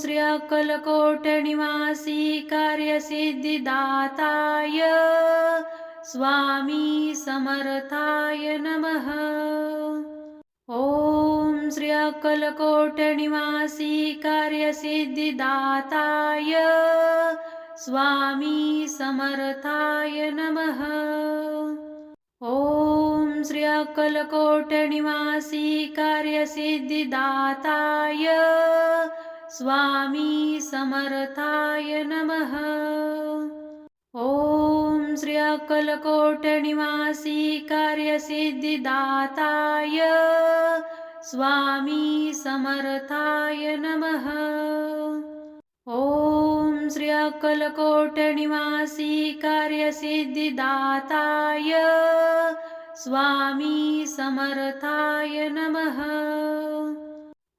श्री अक्कलकोटनिवासी कार्यसिद्धिदाताय स्वामी समर्थाय नमः. ॐ श्री अक्कलकोटनिवासी कार्यसिद्धिदाताय स्वामी समर्थाय नमः. ॐ श्री अक्कलकोटनिवासी कार्यसिद्धिदाताय स्वामी समर्थाय नमः। ॐ श्री अक्कलकोटनिवासी कार्यसिद्धिदाताय स्वामी समर्थाय नमः। ॐ श्री अक्कलकोटनिवासी कार्यसिद्धिदाताय स्वामी समर्थाय नमः।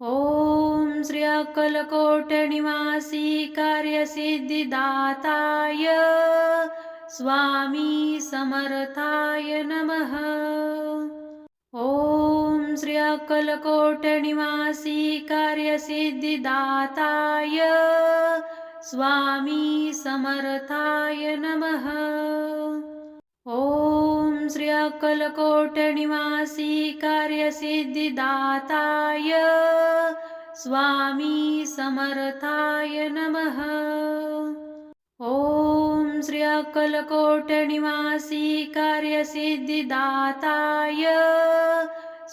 ॐ श्री अक्कलकोटनिवासी कार्यसिद्धिदाताय स्वामी समर्थाय नमः। ॐ श्री अक्कलकोटनिवासी कार्यसिद्धिदाताय स्वामी समर्थाय नमः। ॐ श्री अक्कलकोटनिवासी कार्यसिद्धिदाताय स्वामी समर्थाय नमः. ॐ श्री अक्कलकोटनिवासी कार्यसिद्धिदाताय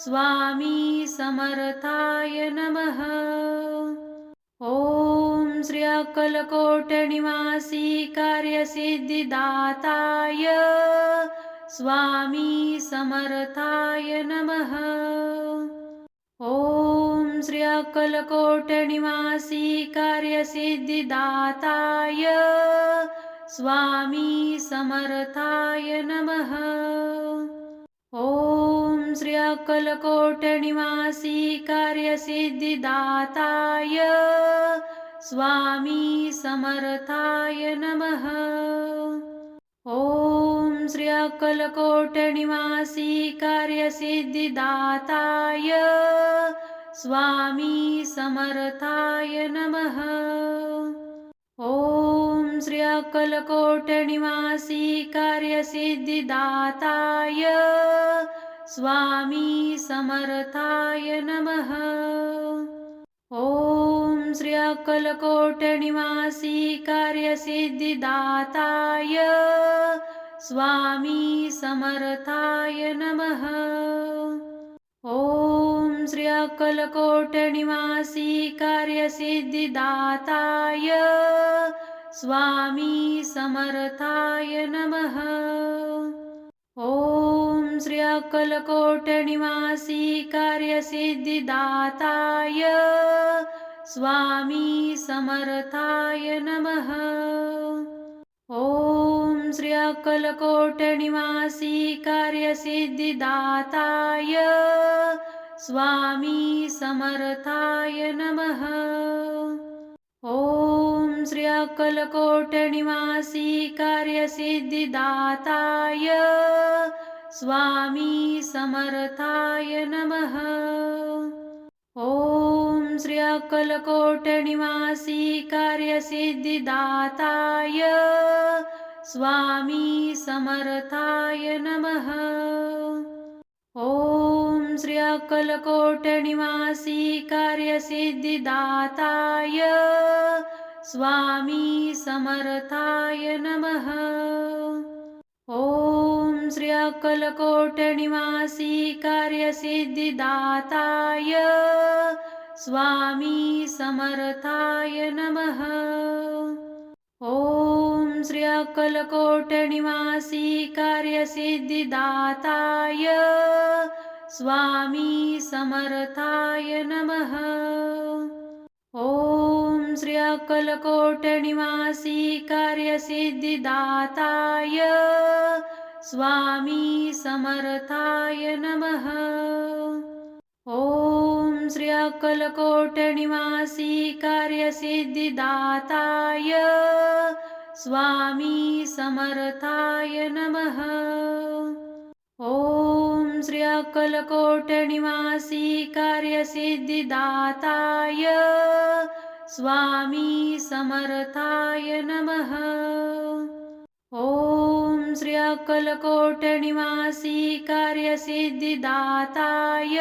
स्वामी समर्थाय नमः. ॐ श्री अक्कलकोटनिवासी कार्यसिद्धिदाताय स्वामी समर्थाय नमः। ॐ श्री अक्कलकोटनिवासी कार्यसिद्धिदाताय स्वामी समर्थाय नमः। ॐ श्री अक्कलकोटनिवासी कार्यसिद्धिदाताय स्वामी समर्थाय नमः। ॐ श्री अक्कलकोटनिवासी कार्यसिद्धिदाताय स्वामी समर्थाय नमः। ॐ श्री अक्कलकोटनिवासी कार्यसिद्धिदाताय स्वामी समर्थाय नमः। ॐ श्री अक्कलकोटनिवासी कार्यसिद्धिदाताय स्वामी समर्थाय नमः। ॐ श्री अक्कलकोटनिवासी कार्यसिद्धिदाताय स्वामी समर्थाय नमः। ॐ श्री अक्कलकोटनिवासी कार्यसिद्धिदाताय स्वामी समर्थाय नमः। ॐ श्री अक्कलकोटनिवासी कार्यसिद्धिदाताय स्वामी समर्थाय नमः। ॐ श्री अक्कलकोटनिवासी कार्यसिद्धिदाताय स्वामी समर्थाय नमः। ॐ श्री अक्कलकोटनिवासी कार्यसिद्धिदाताय स्वामी समर्थाय नमः। ॐ श्री अक्कलकोटनिवासी कार्यसिद्धिदाताय स्वामी समर्थाय नमः। ॐ श्री अक्कलकोटनिवासी कार्यसिद्धिदाताय स्वामी समर्थाय नमः। ॐ श्री अक्कलकोटनिवासी कार्यसिद्धिदाताय स्वामी समर्थाय नमः। ॐ श्री अक्कलकोटनिवासी कार्यसिद्धिदाताय स्वामी समर्थाय नमः। ॐ श्री अक्कलकोटनिवासी कार्यसिद्धिदाताय स्वामी समर्थाय नमः। ॐ श्री अक्कलकोटनिवासी कार्यसिद्धिदाताय स्वामी समर्थाय नमः। ॐ श्री अक्कलकोट निवासी कार्यसिद्धिदाताय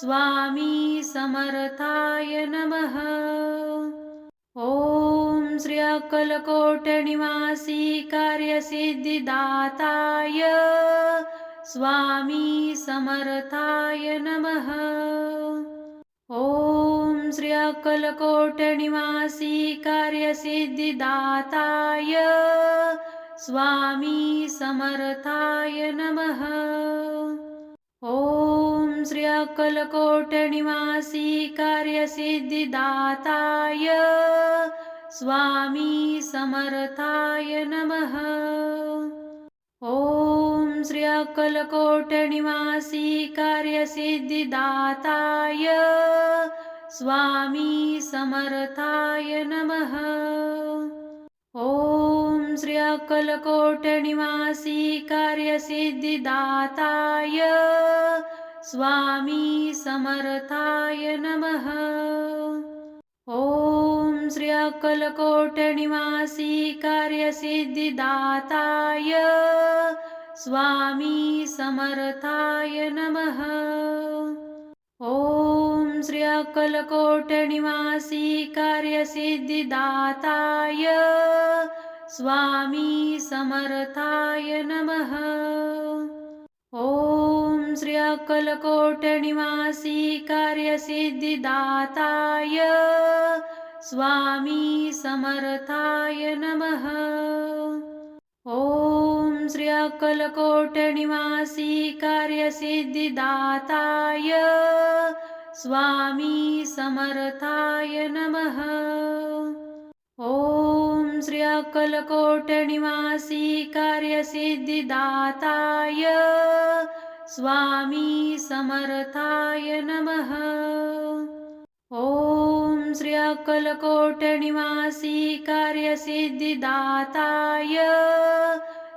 स्वामी समर्थाय नमः। ॐ श्री अक्कलकोट निवासी कार्यसिद्धिदाताय स्वामी समर्थाय नमः. ॐ श्री अक्कलकोटनिवासी कार्यसिद्धिदाताय स्वामी समर्थाय नमः. ॐ श्री अक्कलकोटनिवासी कार्यसिद्धिदाताय स्वामी समर्थाय नमः। ॐ श्री अक्कलकोट निवासी कार्यसिद्धिदाताय स्वामी समर्थाय नमः। ॐ श्री अक्कलकोट निवासी कार्यसिद्धिदाताय स्वामी समर्थाय नमः। ॐ श्री अकलकोटनिवासी कार्यसिद्धिदाताय स्वामी समर्थाय नमः. ॐ श्री अक्कलकोटनिवासी कार्यसिद्धिदाताय स्वामी समर्थाय नमः. ॐ श्री अकलकोटनिवासी कार्यसिद्धिदाताय स्वामी समर्थाय नमः। ॐ श्री अक्कलकोट निवासी कार्यसिद्धिदाताय। स्वामी समर्थाय नमः। ॐ श्री अक्कलकोट निवासी कार्यसिद्धिदाताय। स्वामी समर्थाय नमः। ॐ श्री अक्कलकोट निवासी कार्यसिद्धिदाताय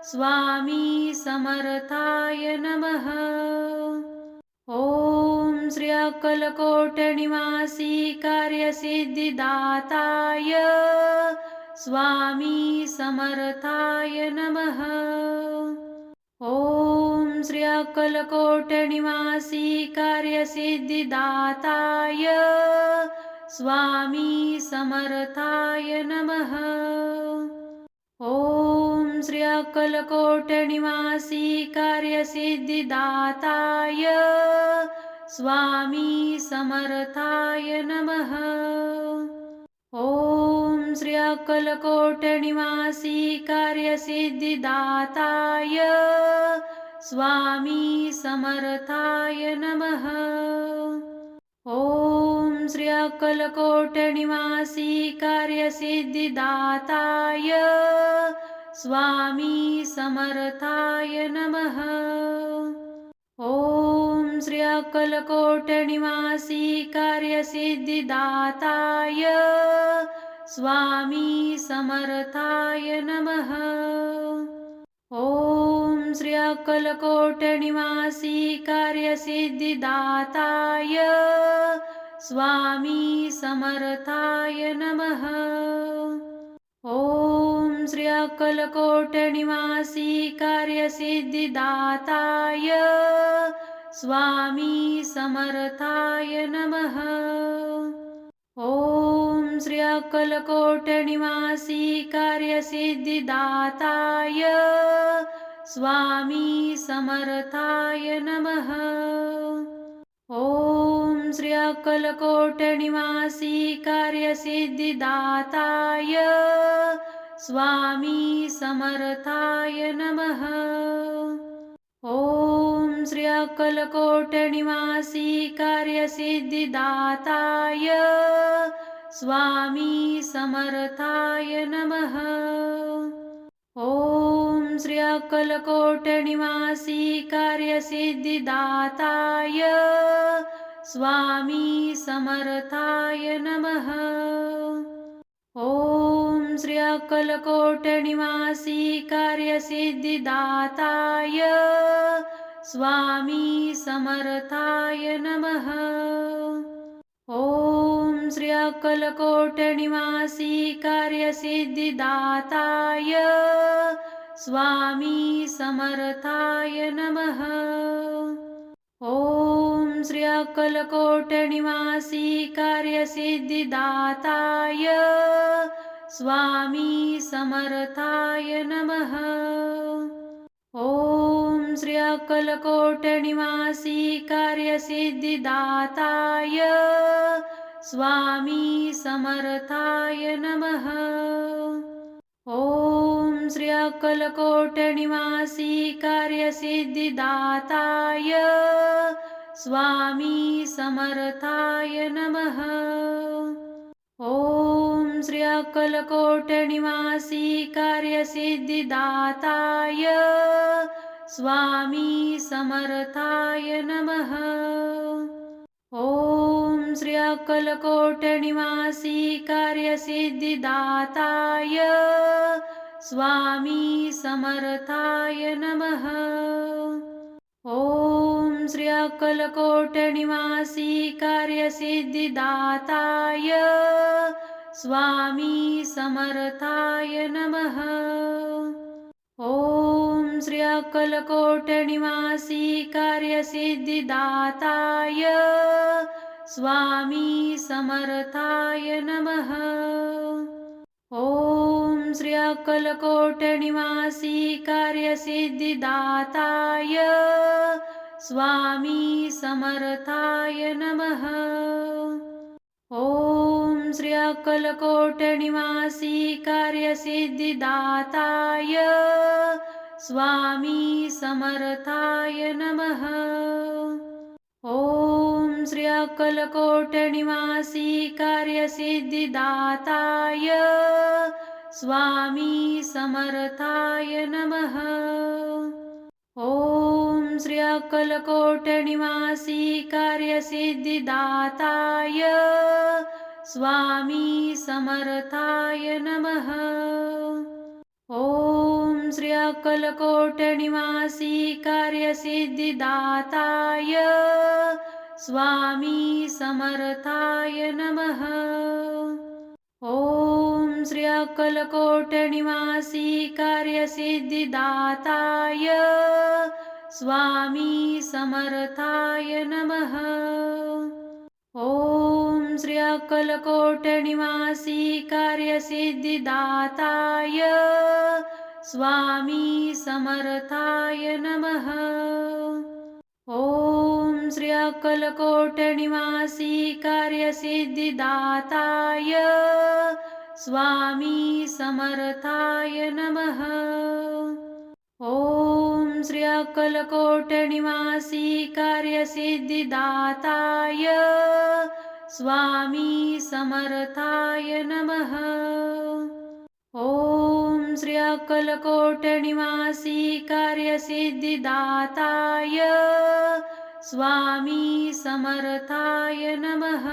स्वामी समर्थाय नमः. ॐ श्री अक्कलकोट निवासी कार्यसिद्धिदाताय स्वामी समर्थाय नमः. ॐ श्री अक्कलकोट निवासी कार्यसिद्धिदाताय स्वामी समर्थाय नमः. ॐ श्री अक्कलकोट निवासी कार्यसिद्धिदाताय स्वामी समर्थाय नमः. ॐ श्री अक्कलकोट निवासी कार्यसिद्धिदाताय स्वामी समर्थाय नमः. ॐ श्री अक्कलकोट निवासी कार्यसिद्धिदाताय स्वामी समर्थाय नमः। ॐ श्री अक्कलकोट निवासी कार्यसिद्धिदाताय स्वामी समर्थाय नमः। ॐ श्री अक्कलकोट निवासी कार्यसिद्धिदाताय स्वामी समर्थाय नमः। ॐ श्री अक्कलकोट निवासी कार्यसिद्धिदाताय स्वामी समर्थाय नमः। ॐ श्री अक्कलकोट निवासी कार्यसिद्धिदाताय स्वामी समर्थाय नमः। ॐ श्री अक्कलकोट निवासी कार्यसिद्धिदाताय स्वामी समर्थाय नमः। ॐ श्री अक्कलकोट निवासी कार्यसिद्धिदाताय स्वामी समर्थाय नमः। ॐ श्री अक्कलकोट निवासी कार्यसिद्धिदाताय स्वामी समर्थाय नमः. ॐ श्री अक्कलकोट निवासी कार्यसिद्धिदाताय स्वामी समर्थाय नमः. ॐ श्री अक्कलकोटनिवासी कार्यसिद्धिदाताय स्वामी समर्थाय नमः। ॐ श्री अक्कलकोटनिवासी कार्यसिद्धिदाताय स्वामी समर्थाय नमः। ॐ श्री अक्कलकोटनिवासी कार्यसिद्धिदाताय स्वामी समर्थाय नमः। ॐ श्री अक्कलकोटनिवासी कार्यसिद्धिदाताय स्वामी समर्थाय नमः। ॐ श्री अक्कलकोटनिवासी कार्यसिद्धिदाताय स्वामी समर्थाय नमः। ॐ श्री अक्कलकोटनिवासी कार्यसिद्धिदाताय स्वामी समर्थाय नमः। ॐ श्री अक्कलकोटनिवासी कार्यसिद्धिदाताय स्वामी समर्थाय नमः। ॐ श्री अक्कलकोटनिवासी कार्यसिद्धिदाताय स्वामी समर्थाय नमः। ॐ श्री अक्कलकोटनिवासी कार्यसिद्धिदाताय स्वामी समर्थाय नमः। ॐ श्री अक्कलकोटनिवासी कार्यसिद्धिदाताय स्वामी समर्थाय नमः। ॐ श्री अक्कलकोटनिवासी कार्यसिद्धिदाताय स्वामी समर्थाय नमः। ॐ श्री अक्कलकोटनिवासी कार्यसिद्धिदाताय स्वामी समर्थाय नमः। ॐ श्री अक्कलकोटनिवासी कार्यसिद्धिदाताय स्वामी समर्थाय नमः. ॐ श्री अक्कलकोटनिवासी कार्यसिद्धिदाताय स्वामी समर्थाय नमः. ॐ श्री अक्कलकोटनिवासी कार्यसिद्धिदाताय स्वामी समर्थाय नमः. ॐ श्री अक्कलकोटनिवासी कार्यसिद्धिदाताय स्वामी समर्थाय नमः. ॐ श्री अक्कलकोटनिवासी कार्यसिद्धिदाताय स्वामी समर्थाय नमः. ॐ श्री अक्कलकोटनिवासी कार्यसिद्धिदाताय स्वामी समर्थाय नमः।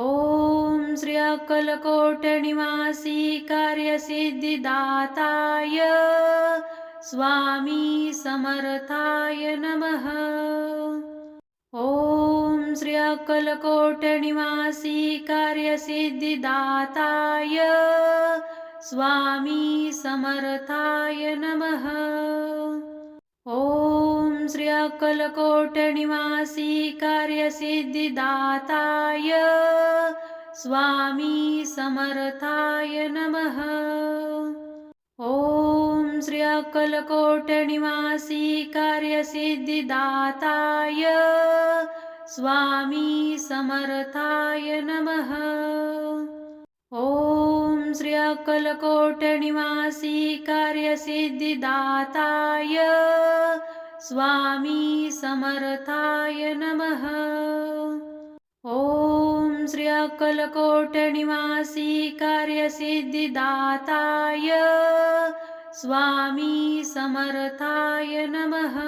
ॐ श्री अक्कलकोटनिवासी कार्यसिद्धिदाताय। स्वामी समर्थाय नमः। ॐ श्री अक्कलकोटनिवासी कार्यसिद्धिदाताय। स्वामी समर्थाय नमः। ॐ श्री अक्कलकोटनिवासी कार्यसिद्धिदाताय स्वामी समर्थाय नमः. ॐ श्री अक्कलकोटनिवासी कार्यसिद्धिदाताय स्वामी समर्थाय नमः. ॐ श्री अक्कलकोटनिवासी कार्यसिद्धिदाताय स्वामी समर्थाय नमः। ॐ श्री अक्कलकोटनिवासी कार्यसिद्धिदाताय। स्वामी समर्थाय नमः।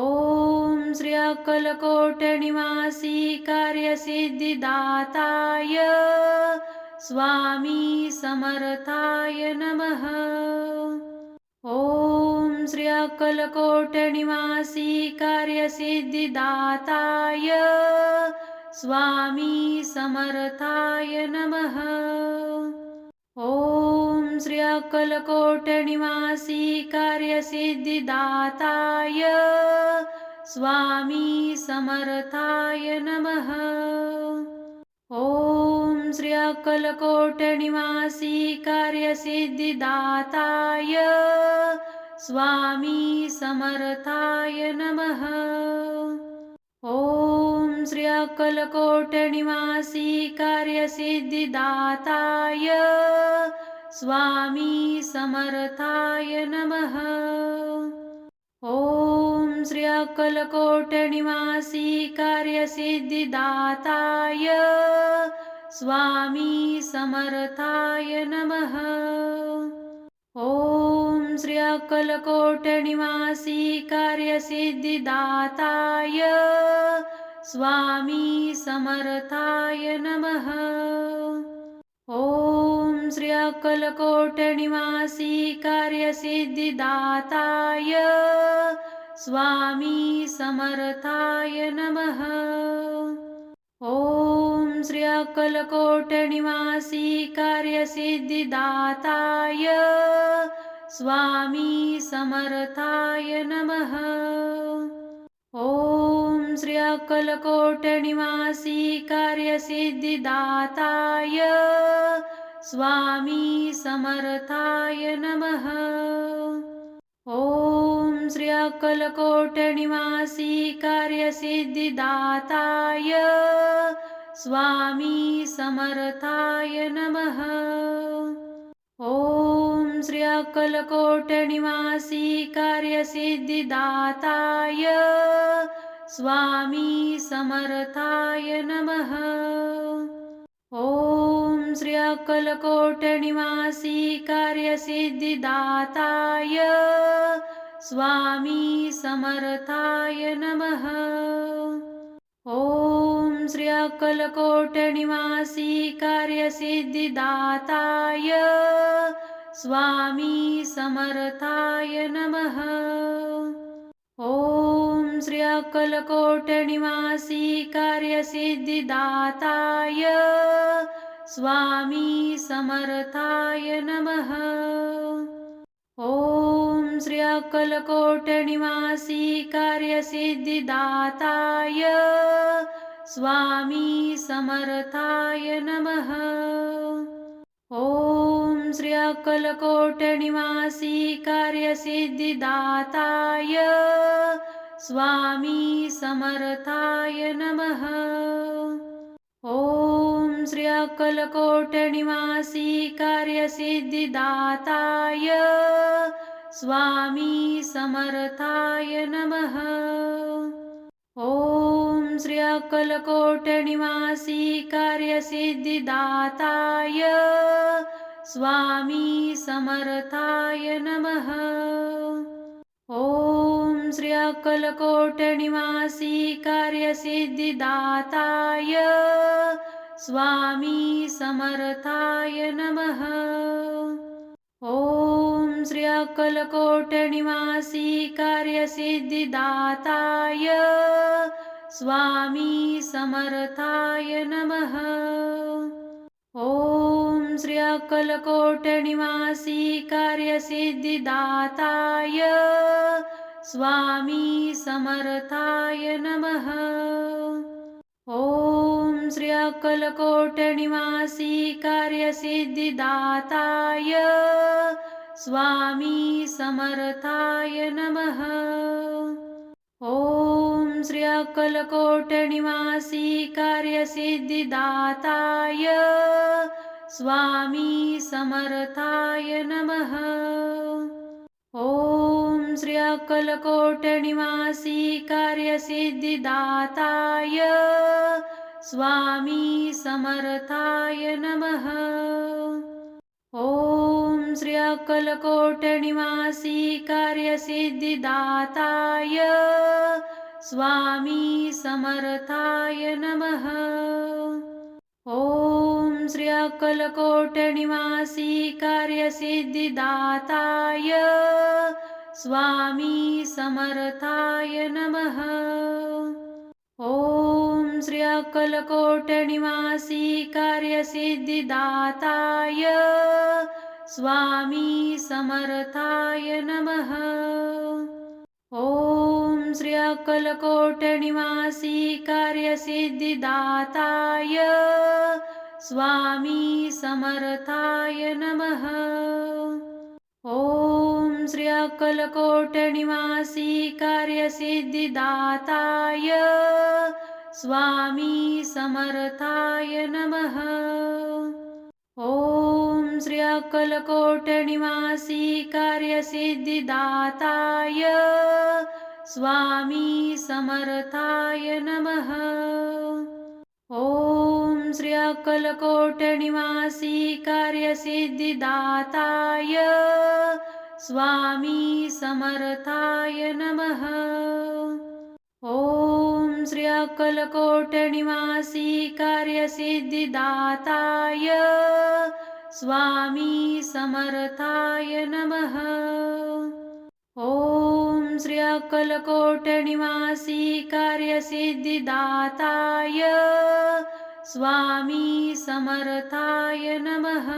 ॐ श्री अक्कलकोटनिवासी कार्यसिद्धिदाताय। स्वामी समर्थाय नमः। ॐ श्री अक्कलकोटनिवासी कार्यसिद्धिदाताय स्वामी समर्थाय नमः। ॐ श्री अक्कलकोट निवासी कार्यसिद्धिदाताय स्वामी समर्थाय नमः। ॐ श्री अक्कलकोट निवासी कार्यसिद्धिदाताय स्वामी समर्थाय नमः। ॐ श्री अक्कलकोट निवासी कार्यसिद्धिदाताय स्वामी समर्थाय नमः। ॐ श्री अक्कलकोट निवासी कार्यसिद्धिदाताय स्वामी समर्थाय नमः। ॐ श्री अक्कलकोट निवासी कार्यसिद्धिदाताय स्वामी समर्थाय नमः। ॐ श्री अक्कलकोट निवासी कार्यसिद्धिदाताय स्वामी समर्थाय नमः। ॐ श्री अक्कलकोट निवासी कार्यसिद्धिदाताय स्वामी समर्थाय नमः। ॐ श्री अक्कलकोट निवासी कार्यसिद्धिदाताय स्वामी समर्थाय नमः। ॐ श्री अक्कलकोट निवासी कार्यसिद्धिदाताय स्वामी समर्थाय नमः। ॐ श्री अक्कलकोट निवासी कार्यसिद्धिदाताय स्वामी समर्थाय नमः। ॐ श्री अक्कलकोट निवासी कार्यसिद्धिदाताय स्वामी समर्थाय नमः। ॐ श्री अक्कलकोट निवासी कार्यसिद्धिदाताय स्वामी समर्थाय नमः. ॐ श्री अक्कलकोट निवासी कार्यसिद्धिदाताय स्वामी समर्थाय नमः. ॐ श्री अक्कलकोट निवासी कार्यसिद्धिदाताय स्वामी समर्थाय नमः। ॐ श्री अक्कलकोट निवासी कार्यसिद्धिदाताय स्वामी समर्थाय नमः। ॐ श्री अक्कलकोट निवासी कार्यसिद्धिदाताय स्वामी समर्थाय नमः। ॐ श्री अक्कलकोट निवासी कार्यसिद्धिदाताय स्वामी समर्थाय नमः। ॐ श्री अक्कलकोट निवासी कार्यसिद्धिदाताय स्वामी समर्थाय नमः। ॐ श्री अक्कलकोट निवासी कार्यसिद्धिदाताय स्वामी समर्थाय नमः। ॐ श्री अक्कलकोट निवासी कार्यसिद्धिदाताय स्वामी समर्थाय नमः। ॐ श्री अक्कलकोट निवासी कार्यसिद्धिदाताय स्वामी समर्थाय नमः। ॐ श्री अक्कलकोट निवासी कार्यसिद्धिदाताय स्वामी समर्थाय नमः। श्री अक्कलकोट कार्यसिद्धिदाताय स्वामी समर्थाय नमः। ॐ श्री कार्यसिद्धिदाताय स्वामी समर्थाय नमः। ॐ श्री कार्यसिद्धिदाताय स्वामी समर्थाय नमः। ॐ श्री अक्कलकोटनिवासी कार्यसिद्धिदाताय। स्वामी समर्थाय नमः। ॐ श्री अक्कलकोटनिवासी कार्यसिद्धिदाताय। स्वामी समर्थाय नमः। ॐ श्री अक्कलकोट निवासी कार्यसिद्धिदाताय स्वामी समर्थाय नमः। ॐ श्री अक्कलकोट निवासी कार्यसिद्धिदाताय स्वामी समर्थाय नमः। ॐ श्री अक्कलकोट निवासी कार्यसिद्धिदाताय स्वामी समर्थाय नमः। ॐ श्री अक्कलकोट निवासी कार्यसिद्धिदाताय स्वामी समर्थाय नमः। ॐ श्री अक्कलकोट निवासी कार्यसिद्धिदाताय स्वामी समर्थाय नमः।